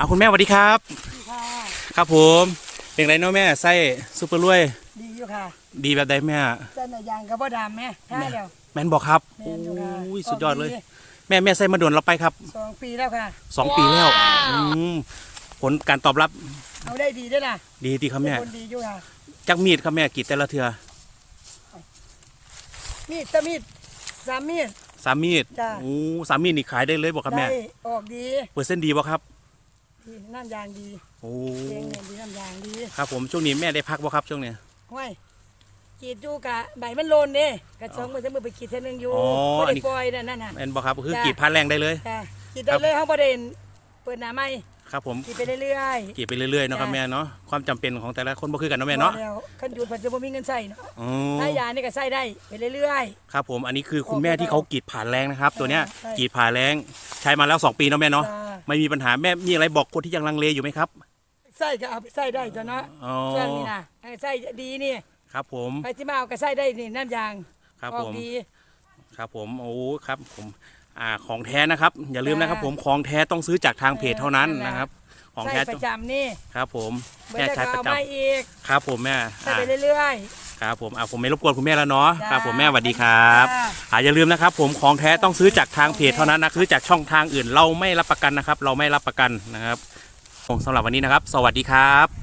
เอาคุณแม่สวัสดีครับดีค่ะครับผมเป็นไรเนาะแม่ไส้ซุปเปอร์รวย ดีอยู่ค่ะดีแบบใดแม่ เส้นยางกับบ่ดำแม่ท่าเดียว แม่นบอกครับแม่นอยู่ค่ะโอ้ยสุดยอดเลยแม่แม่ไส้มาด่วนเราไปครับสองปีแล้วค่ะ สองปีแล้วอืมผลการตอบรับเอาได้ดีด้วยล่ะดีดีครับแม่เป็นคนดีอยู่ค่ะ จักมีดครับแม่กรีดแต่ละเทือมีดตะมีดสามมีด สามมีดจ้ะ โอ้สามมีดนี่ขายได้เลยบอกครับแม่ได้ออกดีเปอร์เซ็นต์ดีบ่ครับ ดีน้ำยางดีโอ้เองเนี่ยดีน้ำยางดีครับผมช่วงนี้แม่ได้พักบ่ครับช่วงเนี้ยห้วยกรีดอยู่กะใบมันโลนเด้กระชงมือจะมือไปกรีดเท่านึงอยู่อ๋อบ่อันได้นี้ปล่อยนั่นนั่นน่ะแม่นบ่ครับคือจ้ะกรีดพันแรงได้เลยจ้ะกรีดได้เลยเขาบ่ได้เปิดหน้าไม้ครับผมกรีดไปเรื่อยๆกรีดไปเรื่อยๆเนาะครับจ้ะแม่เนาะความจำเป็นของแต่ละคนบ่คือกันเนาะแม่เนาะบ่แล้วคันหยุดมันจะบ่มีเงินใช้เนาะอ๋อถ้ายานี่ก็ใช้ได้ไปเรื่อยครับผมอันนี้คือคุณแม่ที่เขากรีดผ่านแรงนะครับ ตัวเนี้ยใช่กรีดผ่านแรงใช้มาแล้ว 2 ปีเนาะแม่เนาะจ้ะ ไม่มีปัญหาแม่มีอะไรบอกคนที่ยังลังเลอยู่ไหมครับๆใส่ก็เอาไปใส่ได้จ้ะเนาะอ๋อเครื่องนี่นะเออใส่ดีนี่ครับผมไปที่มาเอาก็ใส่ได้นี่น้ำยางครับออผกมดี ครับผมโอ้ครับผมอ่าของแท้นะครับ อย่าลืมนะครับจ้ะผมของแท้ต้องซื้อจากทางเพจเท่านั้นเออนั่นแหละ นะครับ ของใส่แท้ประจำนี่ครับผมเมื่อแม่ได้ใช้ก็ประเอาจำมาอีกครับผมแม่ใส่อ่าไปเรื่อย ครับผมอ่าผมไม่รบกวนคุณแม่แล้วเนาะจ้ะครับผมแม่สวัสดีครับจ้ะอ่าอย่าลืมนะครับ ผมของแท้ต้องซื้อจากทางเพจเท่านั้นนะซื้อจากช่องทางอื่นเราไม่รับประกันนะครับ เราไม่รับประกันนะครับผมสำหรับวันนี้นะครับ สวัสดีครับ